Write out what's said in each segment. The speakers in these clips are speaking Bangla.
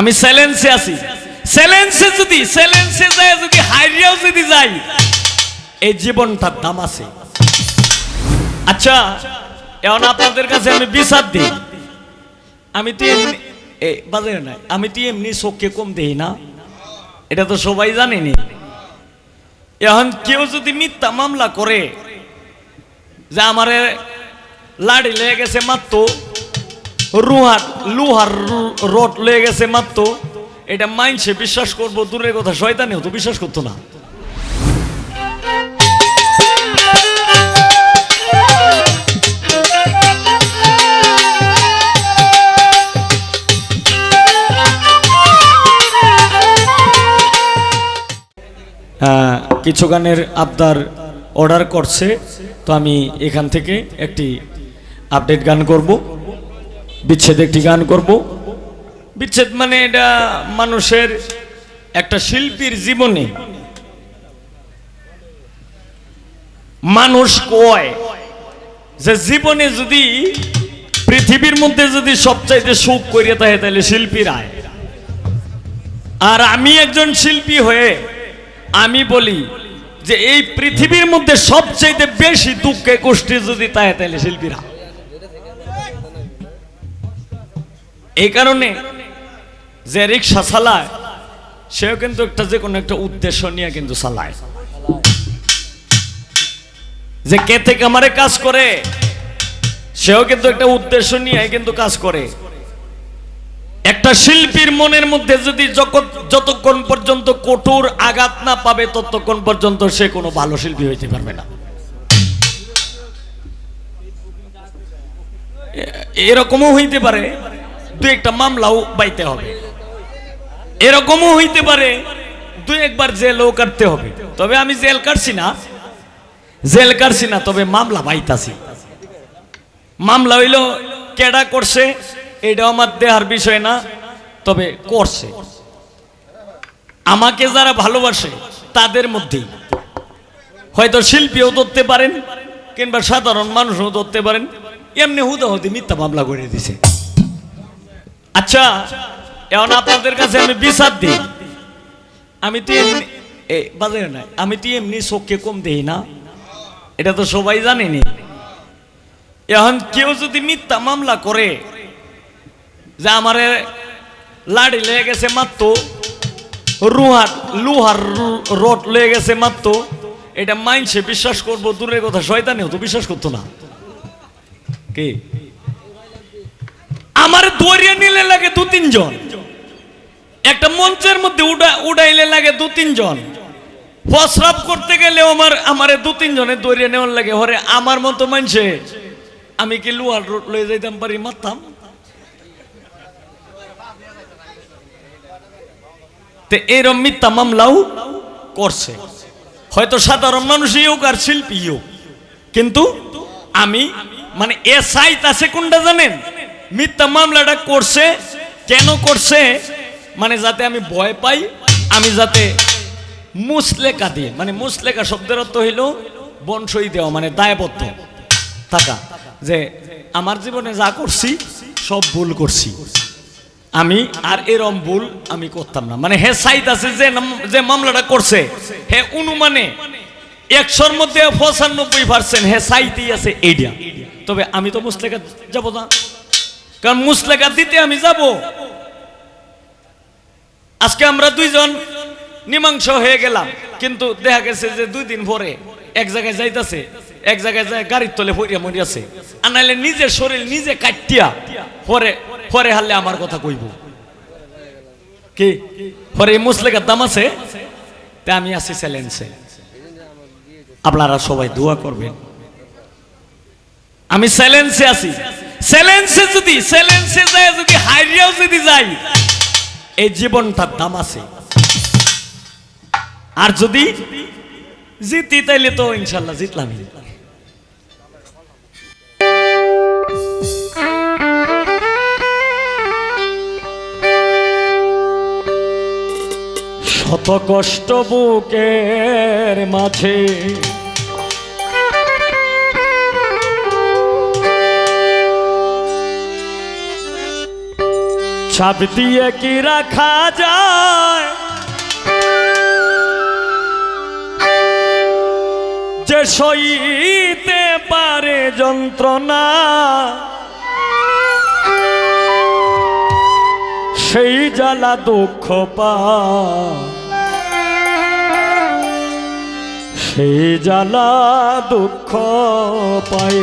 আমি স্যালেন্সে আছি। স্যালেন্সে যদি স্যালেন্সে যায়, যদি হাইরিয়াও যদি যাই এই জীবনটার দাম আছে। আচ্ছা এখন আপনাদের কাছে আমি বিচার দিই। আমি তো এমনি, এ, বাজে না, আমি তো এমনি চোখকে কম দেই না। এটা তো সবাই জানেনি। এখন কেউ যদি মিথ্যা মামলা করে, যে আমারে লাড়ি লেগে গেছে মাত্র রুহার, লুহার রড লেগে গেছে মাত্র। এটা মাইনসে বিশ্বাস করব, দূরের কথা শয়তানেও তো বিশ্বাস করতো না। কিছু গানের আবদার অর্ডার করছে, তো আমি এখান থেকে একটি আপডেট গান করব। বিচ্ছেদ একটি গান করব। বিচ্ছেদ মানে এটা মানুষের একটা শিল্পীর জীবনে। মানুষ কয় যে জীবনে যদি পৃথিবীর মধ্যে যদি সবচাইতে সুখ করিয়ে থাকে, তাহলে শিল্পীর আয় আর আমি একজন শিল্পী হয়ে আমি বলি যে এই পৃথিবীর মধ্যে সবচাইতে বেশি দুঃখে কষ্টে যদি তাই তাহলে শিল্পীরা এই কারণে যে রিক্সা চালায়, সেও কিন্তু একটা যে কোনো একটা উদ্দেশ্য নিয়ে কিন্তু চালায়। যে কে থেকে আমারে কাজ করে, সেও কিন্তু একটা উদ্দেশ্য নিয়ে কিন্তু কাজ করে। একটা শিল্পীর মনের মধ্যে যদি যতক্ষণ পর্যন্ত কঠোর আঘাত না পাবে, ততক্ষণ পর্যন্ত সে কোনো ভালো শিল্পী হইতে পারবে না। এরকমও হইতে পারে। দু একটা মামলাও বাইতে হবে। এরকমও হইতে পারে দুই একবার জেলও কাটতে হবে। তবে আমি জেল কাটছি না। জেল কাটছি না, তবে মামলা বাইতাছি। মামলা হইল, কেডা করছে, এটাও আমার দেহার বিষয় না, তবে করছে। আমাকে যারা ভালোবাসে, তাদের মধ্যেই। হয়তো শিল্পীও ধরতে পারেন, কিংবা সাধারণ মানুষও ধরতে পারেন, এমনি হুদাহুদি মিথ্যা মামলা করে দিছে। আচ্ছা এখন আপনাদের কাছে আমি বিচার দিই। আমি তো এমনি বাজে না, আমি তো এমনি চোখকে কম দেই না। এটা তো সবাই জানেনি। এখন কেউ যদি মিথ্যা মামলা করে, যে আমারে লাড়ি লেগে গেছে মাত্র, রুহার লুহার রড লেগে গেছে মাত্র, এটা মাইনসে বিশ্বাস করব, দূরের কথা, শয়তানেও তো বিশ্বাস করতো না। কে? আমার দৌড়িয়ে নিলে লাগে দু তিনজন। একটা মঞ্চের মধ্যে উড়া, উড়াইলে লাগে দু তিনজন। প্রস্রাব করতে গেলেও আমার, আমারে দু তিনজনে দৌড়িয়ে নেওয়ার লাগে। হরে আমার মতো মানছে আমি কি লোহার রোড লয়ে যাইতাম পারি মারতাম? তে এরম মিথ্যা মামলাও করছে। হয়তো সাধারণ মানুষই হোক আর শিল্পী কিন্তু আমি মানে এ সাইট আছে কোনটা জানেন? মিথ্যা মামলাটা করছে, কেন করছে? মানে যাতে আমি ভয় পাই, আমি যাতে মুসলেকা দিয়ে মানে মুসলেকা শব্দের অর্থ হইল বংশই দেওয়া মানে দায়বদ্ধ। থাকা, যে আমার জীবনে যা করছি, সব ভুল করছি। আমি আর এরম ভুল আমি করতাম না। মানে হে সাইট আছে যে যে মামলাটা করছে, হে অনুমানে একশোর মধ্যে পঁচানব্বই পার্সেন্ট হে সাইতেই আছে এইডিয়া তবে আমি তো মুসলেখা যাব না। কারণ মুসলেখা দিতে আমি যাব। আজকে আমরা দুইজন মীমাংস হয়ে গেলাম, কিন্তু দেখা গেছে যে দুই দিন পরে এক জায়গায় যাইতাছে, এক জায়গায় যায় গাড়ির তলে পড়িয়া মরিয়াছে। আর নাইলে নিজের শরীর নিজে কাটিয়া পরে পরে হারলে আমার কথা কইব। কি? পরে মুসলেকার দাম আছে? তা আমি আছি চ্যালেঞ্জে। আপনারা সবাই দোয়া করবেন। আমি চ্যালেঞ্জে আছি। চ্যালেঞ্জে যদি চ্যালেঞ্জে যায় যদি হাইরিয়াও যদি যাই এই জীবনটার দাম আছে। আর যদি জিতি, তাইলে তো ইনশাল্লাহ জিতলামই। শত কষ্ট বুকের মাঝে চাপ দিয়ে কি রাখা যায়? যে সইতে পারে যন্ত্রণা, সেই জ্বালা দুঃখ পা সেই জ্বালা দুঃখ পায়।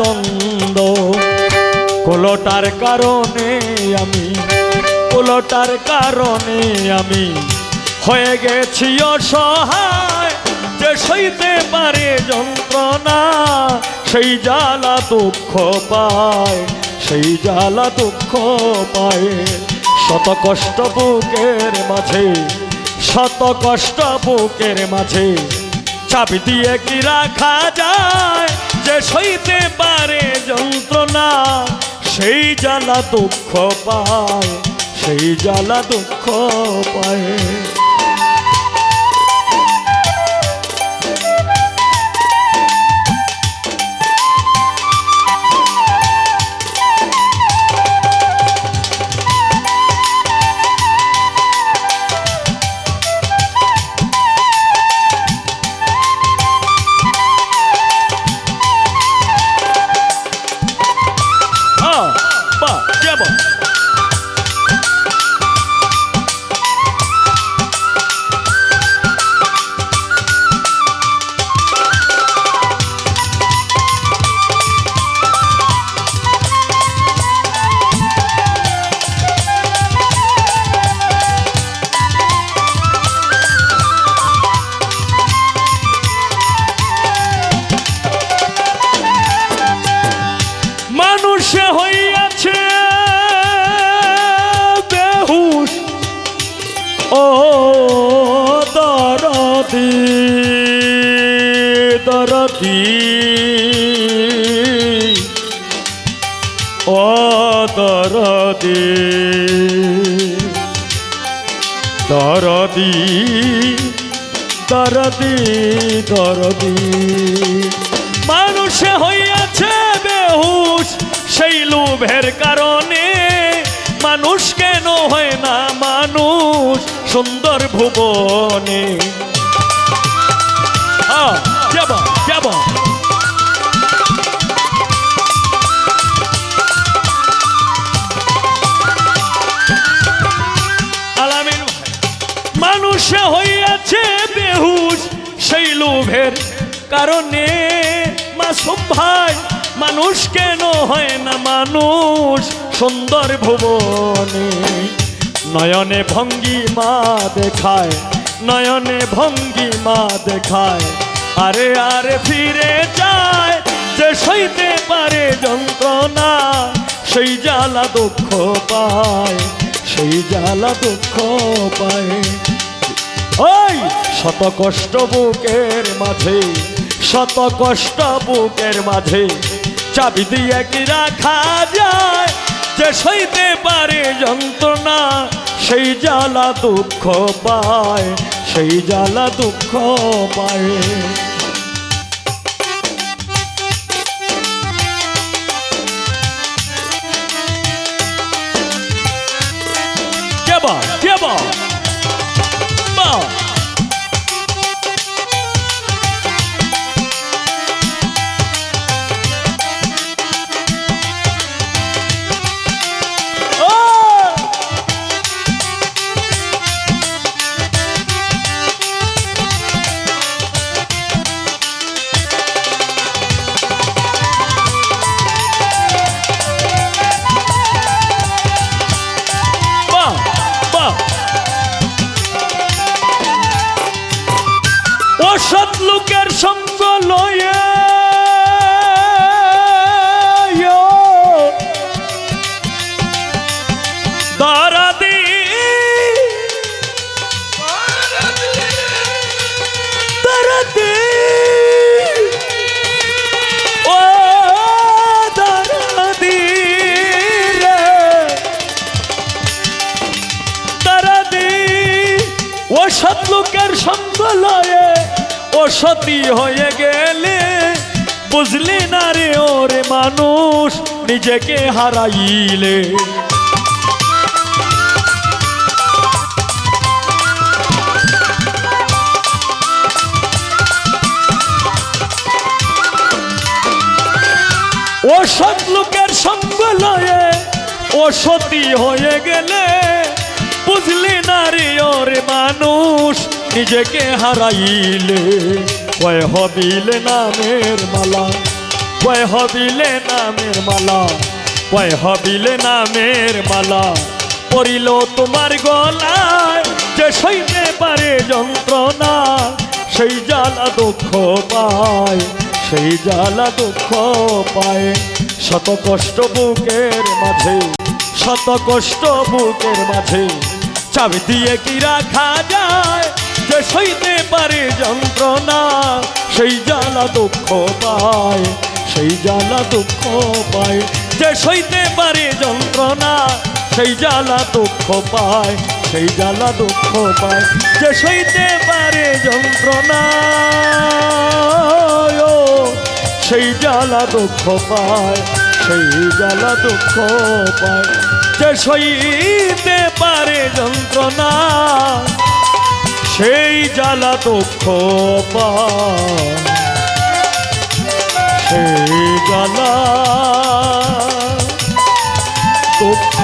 দ্বন্দ্ব। কোলোটার কারণে আমি, কোলোটার কারণে আমি হয়ে গেছি অসহায়। যে সইতে পারে যন্ত্রণা, সেই জ্বালা দুঃখ পায়, সেই জ্বালা দুঃখ পায়। শত কষ্ট বুকের মাঝে, শত কষ্ট বুকের মাঝে, চাবি দিয়ে কি রাখা যায়? যে সইতে পারে যন্ত্রণা সেই জ্বালা দুঃখ পায় সেই জ্বালা দুঃখ পায়। দরদি। ও দরদি। দরদি দরদি দরদি। মানুষে হইয়াছে বেহুশ সেই লোভের কারণে। মানুষ কেন হয় না মানুষ সুন্দর ভুবনে? যাব যাব আলামিন মানুষে হইয়াছে বেহুশ সেই লোভের কারণে মাসুম ভাই মানুষ কেন হয় না মানুষ সুন্দর ভুবনে নয়নে ভঙ্গি মা দেখায়, নয়নে ভঙ্গি মা দেখায়। আরে আরে ফিরে যায় যে সইতে পারে যন্ত্রণা, সেই জ্বালা দুঃখ পায়, সেই জ্বালা দুঃখ পায়। ওই শত কষ্ট বুকের মাঝে, শত কষ্ট বুকের মাঝে, চাবি দিয়ে কি রাখা যায় যে সইতে পারে যন্ত্রণা, সেই জ্বালা দুঃখ পায়। সেই জ্বালা দুঃখ পারে কে সতী হয়ে গেলে বুঝলি না রে ওরে মানুষ, নিজেকে হারাইলে। ও সৎ লোকের সঙ্গ লয়ে ও সতী হয়ে গেলে বুঝলি না রে ওরে মানুষ নিজেকে হারাইলে কয় হবিলে নামের মালা কয় হবিলে নামের মালা কয় হবিলে নামের মালা। পড়িল তোমার গলায় যে সইতে পারে যন্ত্রণা, সেই জ্বালা দুঃখ পায়, সেই জ্বালা দুঃখ পায়। শত কষ্ট বুকের মাঝে, শত কষ্ট বুকের মাঝে, চাবি দিয়ে কি রাখা যায়? যে সইতে পারে যন্ত্রণা, সেই জ্বালা দুঃখ পায়, সেই জ্বালা দুঃখ পায়। যে সইতে পারে যন্ত্রণা, সেই জ্বালা দুঃখ পায়, সেই জ্বালা দুঃখ পায়। যে সইতে পারে যন্ত্রণা সেই জ্বালা দুঃখ পায়, সেই জ্বালা দুঃখ পায়। যে সইতে পারে যন্ত্রণা সেই জ্বালা দুঃখ সেই জ্বালা দুঃখ